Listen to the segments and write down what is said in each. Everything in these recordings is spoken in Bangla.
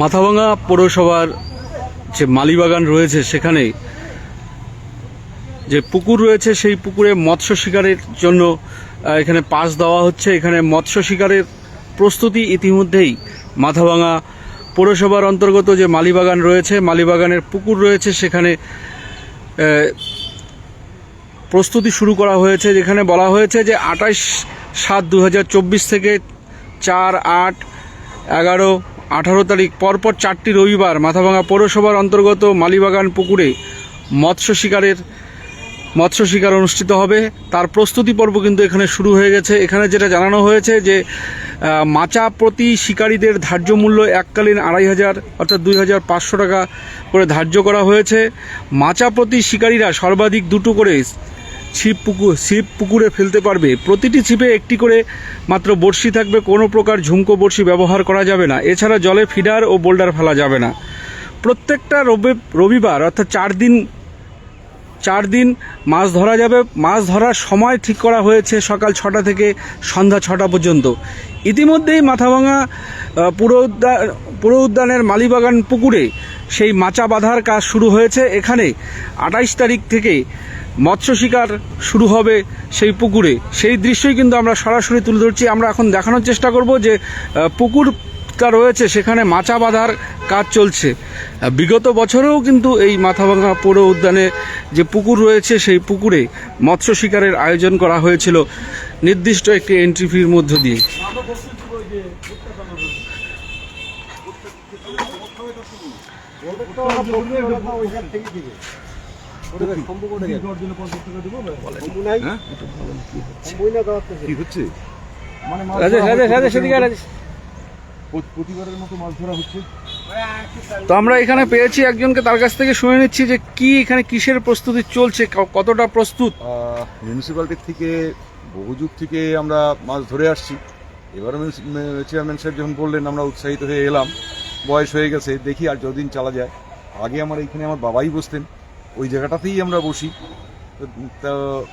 মাথাভাঙা পৌরসভার যে মালিবাগান রয়েছে সেখানে যে পুকুর রয়েছে, সেই পুকুরে মৎস্য শিকারের জন্য এখানে পাস দেওয়া হচ্ছে। এখানে মৎস্য শিকারের প্রস্তুতি ইতিমধ্যেই মাথাভাঙা পৌরসভার অন্তর্গত যে মালিবাগান রয়েছে, মালিবাগানের পুকুর রয়েছে, সেখানে প্রস্তুতি শুরু করা হয়েছে। যেখানে বলা হয়েছে যে আঠাশ সাত দু থেকে চার আট এগারো আঠারো তারিখ পরপর চারটি রবিবার মাথাভাঙা পৌরসভার অন্তর্গত মালিবাগান পুকুরে মৎস্য শিকারের মৎস্য শিকার অনুষ্ঠিত হবে। তার প্রস্তুতি পর্ব কিন্তু এখানে শুরু হয়ে গেছে। এখানে যেটা জানানো হয়েছে যে মাচা প্রতি শিকারীদের ধার্য মূল্য এককালীন আড়াই হাজার অর্থাৎ দুই হাজার পাঁচশো টাকা করে ধার্য করা হয়েছে। মাচা প্রতি শিকারীরা সর্বাধিক দুটো করে ছিপ পুকুর, ছিপ পুকুরে ফেলতে পারবে। প্রতিটি ছিপে একটি করে মাত্র বড়শি থাকবে। কোনো প্রকার ঝুমকো বড়শি ব্যবহার করা যাবে না। এছাড়া জলে ফিডার ও বোল্ডার ফেলা যাবে না। প্রত্যেকটা রবি, রবিবার, অর্থাৎ চার দিন চার দিন মাছ ধরা যাবে। মাছ ধরার সময় ঠিক করা হয়েছে সকাল ছটা থেকে সন্ধ্যা ছটা পর্যন্ত। ইতিমধ্যেই মাথাভাঙা পুরো উদ্যান পুরো উদ্যানের মালিবাগান পুকুরে সেই মাচা বাঁধার কাজ শুরু হয়েছে। এখানে আঠাইশ তারিখ থেকে মৎস্য শিকার শুরু হবে সেই পুকুরে। সেই দৃশ্যই কিন্তু আমরা সরাসরি তুলে ধরছি। আমরা এখন দেখানোর চেষ্টা করব যে পুকুরটা রয়েছে, সেখানে মাচা বাঁধার কাজ চলছে। বিগত বছরেও কিন্তু এই মাথাভাঙা পৌর উদ্যানে যে পুকুর রয়েছে, সেই পুকুরে মৎস্য শিকারের আয়োজন করা হয়েছিল। নির্দিষ্ট একটি এন্ট্রি ফির মধ্য দিয়ে। প্রতিবারের মতো মাছ ধরা হচ্ছে। তো আমরা এখানে পেয়েছি একজনকে তার কাছ থেকে শুনে নিচ্ছি যে কি এখানে কিসের প্রস্তুতি চলছে কতটা প্রস্তুত? মিউনিসিপ্যালিটির থেকে বহু যুগ থেকে আমরা মাছ ধরে আসছি। এবারও চেয়ারম্যান সাহেব যখন বললেন আমরা উৎসাহিত হয়ে এলাম। বয়স হয়ে গেছে দেখি আর যতদিন চালা যায়। আগে আমার এখানে আমার বাবাই বসতেন। ওই জায়গাটাতেই আমরা বসি। তো-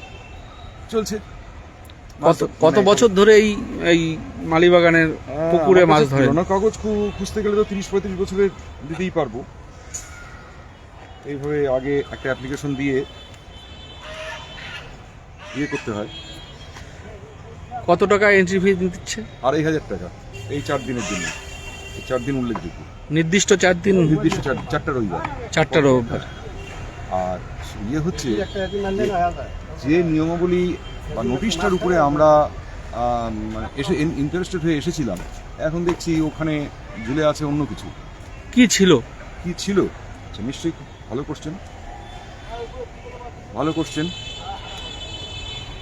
চলছে। কত কত বছর ধরে এই এই মালিবাগানের পুকুরে মাছ ধরেন? পুরোনো কাগজ খুঁজতে গেলে তো তিরিশ পঁয়ত্রিশ বছরের দিতেই পারব। এইভাবে আগে একটা অ্যাপ্লিকেশন দিয়ে ইয়ে করতে হয়। কত টাকা এন্ট্রি ফি দিচ্ছে? আড়াই হাজার টাকা। এই চার দিনের জন্য। এই চার দিন উল্লেখযোগ্য। নির্দিষ্ট চার দিন নির্দিষ্ট চার চারটা রবিবার। চারটা রবিবার। আর ইয়ে হচ্ছে যে নিয়মাবলী বা নোটিশটার উপরে আমরা মানে এসে ইন্টারেস্টেড হয়ে এসেছিলাম। এখন দেখছি ওখানে ঝুলে আছে অন্য কিছু। কি ছিল? কি ছিল? আচ্ছা নিশ্চয়ই খুব ভালো কোশ্চেন ভালো কোশ্চেন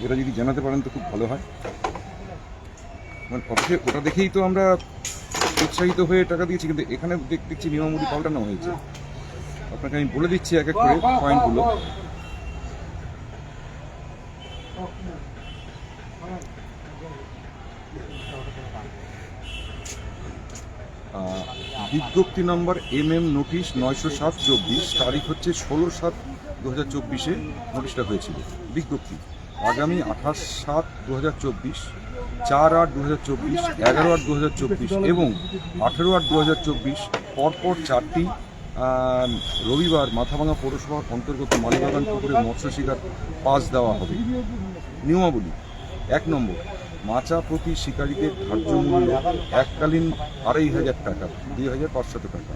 এটা যদি জানাতে পারেন তো খুব ভালো হয়। মানে অথচ ওটা দেখেই তো আমরা উৎসাহিত হয়ে টাকা দিয়েছি কিন্তু এখানে দেখ- দেখছি নিয়মাবলী পাল্টানো হয়েছে। আপনাকে আমি বলে দিচ্ছি এক এক করে পয়েন্টগুলো বিজ্ঞপ্তি নম্বর এম এম নোটিশ নয়শো সাত চব্বিশ তারিখ হচ্ছে ষোলো সাত দু হাজার চব্বিশে নোটিশটা হয়েছিল। বিজ্ঞপ্তি আগামী আঠাশ সাত দু হাজার চব্বিশ চার আট দু হাজার চব্বিশ এগারো আট দু হাজার চব্বিশ এবং আঠেরো আট দু হাজার চব্বিশ পরপর চারটি রবিবার মাথাভাঙা পৌরসভার অন্তর্গত মালিবাগান পুকুরে মৎস্য শিকার পাস দেওয়া হবে। নিয়মাবলী। এক নম্বর, মাচা প্রতি শিকারীদের ধার্য মূল্য এককালীন আড়াই হাজার টাকা, দুই হাজার পাঁচশত টাকা।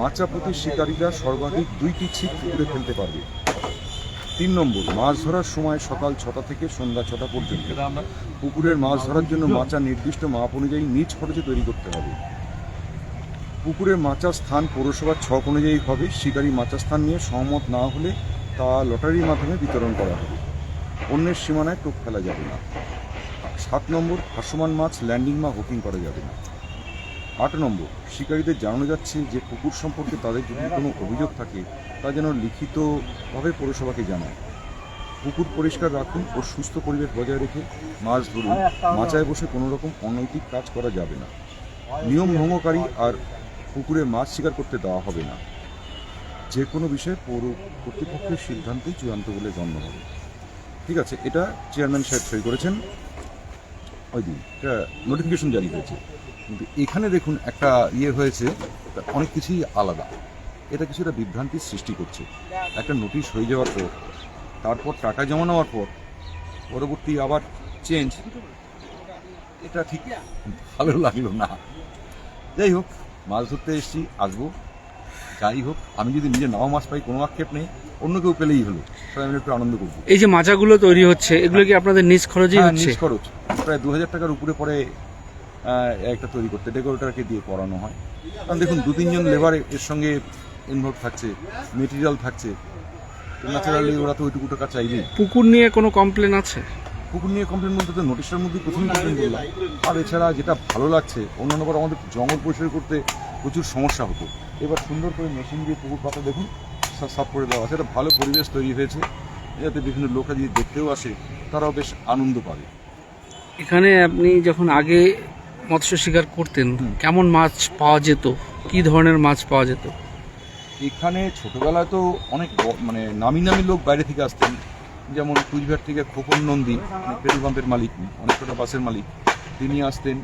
মাচা প্রতি শিকারীরা সর্বাধিক দুইটি ছিপ পুকুরে ফেলতে পারবে। তিন নম্বর, মাছ ধরার সময় সকাল ছটা থেকে সন্ধ্যা ছটা পর্যন্ত। পুকুরের মাছ ধরার জন্য মাচা নির্দিষ্ট মাপ অনুযায়ী নিজ খরচে তৈরি করতে হবে। পুকুরের মাচার স্থান পৌরসভার ছক অনুযায়ী হবে। শিকারী মাচার স্থান নিয়ে সহমত না হলে তা লটারির মাধ্যমে বিতরণ করা হবে। অন্যের সীমানায় টোপ ফেলা যাবে না। সাত নম্বর ভাসমান মাছ ল্যান্ডিং বা হুকিং করা যাবে না। আট নম্বর, শিকারীদের জানানো যাচ্ছে যে পুকুর সম্পর্কে তাদের যদি কোনো অভিযোগ থাকে, তা যেন লিখিতভাবে পৌরসভাকে জানায়। পুকুর পরিষ্কার রাখুন ও সুস্থ পরিবেশ বজায় রেখে মাছ ধরুন। মাচায় বসে কোনো রকম অনৈতিক কাজ করা যাবে না। নিয়ম ভঙ্গকারী আর পুকুরে মাছ শিকার করতে দেওয়া হবে না। যে কোনো বিষয়ে পৌর কর্তৃপক্ষের সিদ্ধান্তই চূড়ান্ত বলে গণ্য হবে। ঠিক আছে, এটা চেয়ারম্যান সাহেব সই করেছেন। ওই দিন এটা নোটিফিকেশন জারি হয়েছে। কিন্তু এখানে দেখুন একটা ইয়ে হয়েছে অনেক কিছুই আলাদা। এটা কিছুটা বিভ্রান্তির সৃষ্টি করছে। একটা নোটিশ হয়ে যাওয়ার পর, তারপর টাকা জমা নেওয়ার পর, পরবর্তী আবার চেঞ্জ এটা ঠিক ভালো লাগল না। যাই হোক মাছ ধরতে এসেছি আসব। যাই হোক আমি যদি নিজে নাও মাছ পাই কোনো আক্ষেপ নেই। অন্য কেউ পেলেই হলো। সবাই মিলে একটু আনন্দ করব। এই যে মাচাগুলো তৈরি হচ্ছে এগুলো কি আপনাদের নিজ খরচেই হ্যাঁ, হচ্ছে? নিজ খরচ। প্রায় দু হাজার টাকার উপরে পরে একটা তৈরি করতে। ডেকোরেটারকে দিয়ে করানো হয়। কারণ দেখুন দু তিনজন লেবার এর সঙ্গে ইনভলভ থাকছে মেটেরিয়াল থাকছে। ন্যাচারালি ওরা তো ওইটুকু টাকা চাইবেই। পুকুর নিয়ে কোনো কমপ্লেন আছে? পুকুর নিয়ে কমপ্লেন বলতে তো নোটিশের মধ্যে প্রথমে কমপ্লেন করলাম। আর এছাড়া যেটা ভালো লাগছে অন্যান্য বার আমাদের জঙ্গল পরিষ্কার করতে প্রচুর সমস্যা হতো। এবার সুন্দর করে মেশিন দিয়ে পুকুর পাতা দেখুন সব সাফ করে দেওয়া আছে। একটা ভালো পরিবেশ তৈরি হয়েছে। যাতে বিভিন্ন লোকরা যদি দেখতেও আসে তারাও বেশ আনন্দ পাবে। এখানে আপনি যখন আগে মৎস্য শিকার করতেন কেমন মাছ পাওয়া যেত? কি ধরনের মাছ পাওয়া যেত? এখানে ছোটবেলায় তো অনেক মানে নামি নামি লোক বাইরে থেকে আসতেন। যেমন কুচবিহার থেকে খোকন নন্দী মানে পেট্রোল পাম্পের মালিক অনেক ছোটো বাসের মালিক, তিনি আসতেন,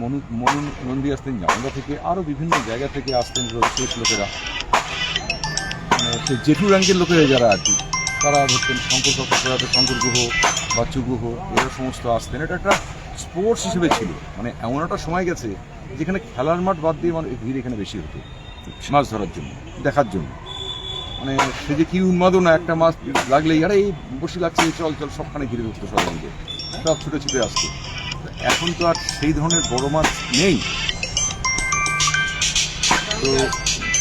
মনু মনু নন্দী আসতেন জামালদা থেকে আরও বিভিন্ন জায়গা থেকে আসতেন শেষ লোকেরা। মানে সে জেঠু র্যাঙ্কের লোকেরা যারা আর কি, তারা ধরতেন শঙ্কর কাকুরাতে শঙ্কর গুহ, বাচ্চু গুহ, এরা সমস্ত আসতেন। এটা একটা স্পোর্টস হিসেবে ছিল মানে এমন একটা সময় গেছে, যেখানে খেলার মাঠ বাদ দিয়ে মানে ভিড় এখানে বেশি হতো, মাছ ধরার জন্য, দেখার জন্য। মানে সে যে কি উন্মাদনা একটা মাছ লাগলেই আরে এই বসে লাগছে চল চল সবখানে ঘিরে ধরতো সবাই মিলে সব ছুটে ছুটে আসতো। এখন তো আর সেই ধরনের বড় মাছ নেই। তো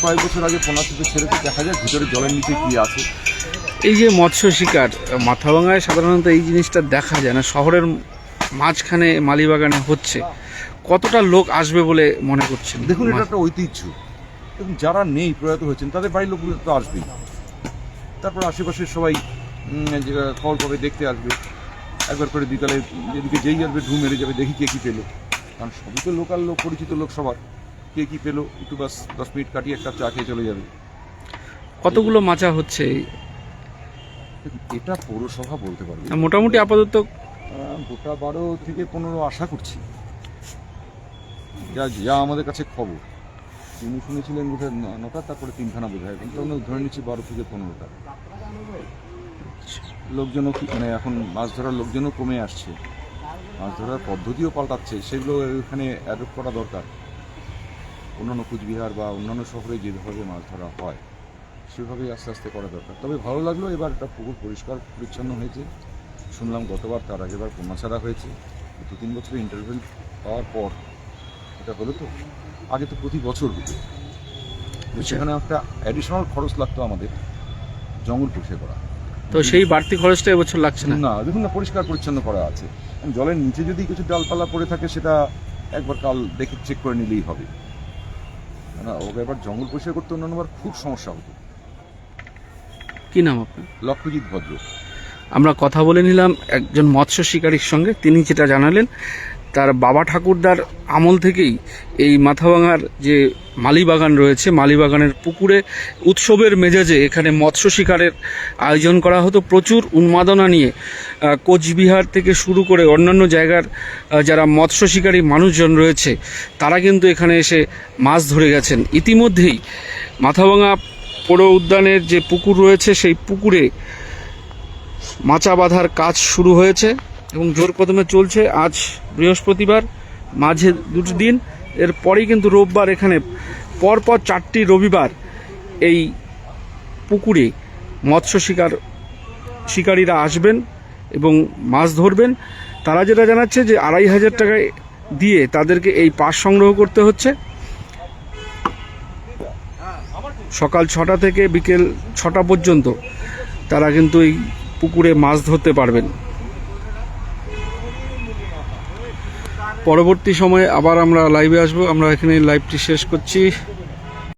কয়েক বছর আগে পোনা থেকে ছেড়ে তো দেখা যায় ভিতরে জলের নিচে কি আছে। এই যে মৎস্য শিকার মাথাভাঙায় সাধারণত এই জিনিসটা দেখা যায় না। শহরের মাঝখানে মালিবাগানে হচ্ছে। কতটা লোক আসবে বলে মনে করছেন? দেখুন এটা একটা ঐতিহ্য। দেখুন যারা নেই প্রয়াত হয়েছেন তাদের বাড়ির লোকগুলো তো আসবেই। তারপর আশেপাশের সবাই খবর পাবে দেখতে আসবে। একবার করে বিকালে যেদিকে যেই আসবে ঢু মেরে যাবে দেখি কে কী পেল। কারণ সবই তো লোকাল লোক পরিচিত লোক সবার। কে কী পেল একটু বাস দশ মিনিট কাটিয়ে একটা চা খেয়ে চলে যাবে। কতগুলো মাচা হচ্ছে এটা পৌরসভা বলতে পারবে মোটামুটি আপাতত গোটা বারো থেকে পনেরো আশা করছি। যা যা আমাদের কাছে খবর। তিনি শুনেছিলেন বোধহয় নটা, তারপরে তিনখানা বোধ হয় কিন্তু আমরা ধরে নিচ্ছি বারো থেকে পনেরোটা। লোকজনও মানে এখন মাছ ধরার লোকজনও কমে আসছে। মাছ ধরার পদ্ধতিও পাল্টাচ্ছে। সেগুলো এখানে অ্যাডপ্ট করা দরকার। অন্যান্য কুচবিহার বা অন্যান্য শহরে যেভাবে মাছ ধরা হয়, সেভাবেই আস্তে আস্তে করা দরকার। তবে ভালো লাগল এবার একটা পুকুর পরিষ্কার, পরিচ্ছন্ন হয়েছে। শুনলাম গতবার তার আগেবার ছাড়া হয়েছে। দু তিন বছরের ইন্টারভিউ পাওয়ার পর, এটা হলো তো? আগে তো প্রতি বছর হতো তো সেখানে একটা অ্যাডিশনাল খরচ লাগতো আমাদের জঙ্গল পরিষ্কার করা। তো সেই বাড়তি খরচটা এবছর লাগছে না? না দেখুন না পরিষ্কার পরিচ্ছন্ন করা আছে। জলের নিচে যদি কিছু ডালপালা পড়ে থাকে সেটা একবার কাল দেখে চেক করে নিলেই হবে। না ওকে এবার জঙ্গল পরিষ্কার করতে অন্যান্যবার খুব সমস্যা হতো। কি নাম আপনার? লক্ষ্যজিৎ ভদ্র। আমরা কথা বলে নিলাম একজন মৎস্য শিকারীর সঙ্গে। তিনি যেটা জানালেন তার বাবা ঠাকুরদার আমল থেকেই এই মাথাভাঙার যে মালিবাগান রয়েছে, মালিবাগানের পুকুরে উৎসবের মেজাজে এখানে মৎস্য শিকারের আয়োজন করা হতো। প্রচুর উন্মাদনা নিয়ে কোচবিহার থেকে শুরু করে অন্যান্য জায়গার যারা মৎস্য শিকারী মানুষজন রয়েছে, তারা কিন্তু এখানে এসে মাছ ধরে গেছেন। ইতিমধ্যেই মাথাভাঙা পৌর উদ্যানের যে পুকুর রয়েছে, সেই পুকুরে মাচা বাঁধার কাজ শুরু হয়েছে। এবং জোর কদমে চলছে আজ বৃহস্পতিবার, মাঝে দুটি দিন। এরপরেই কিন্তু রোববার এখানে পরপর চারটি রবিবার এই পুকুরে মৎস্য শিকার শিকারীরা আসবেন এবং মাছ ধরবেন। তারা যেটা জানাচ্ছে যে আড়াই হাজার টাকায় দিয়ে তাদেরকে এই পাস সংগ্রহ করতে হচ্ছে। সকাল ছটা থেকে বিকেল ছটা পর্যন্ত তারা কিন্তু এই পুকুরে মাছ ধরতে পারবেন। পরবর্তী সময়ে আবার আমরা লাইভে আসব। আমরা এখানে লাইভটি শেষ করছি।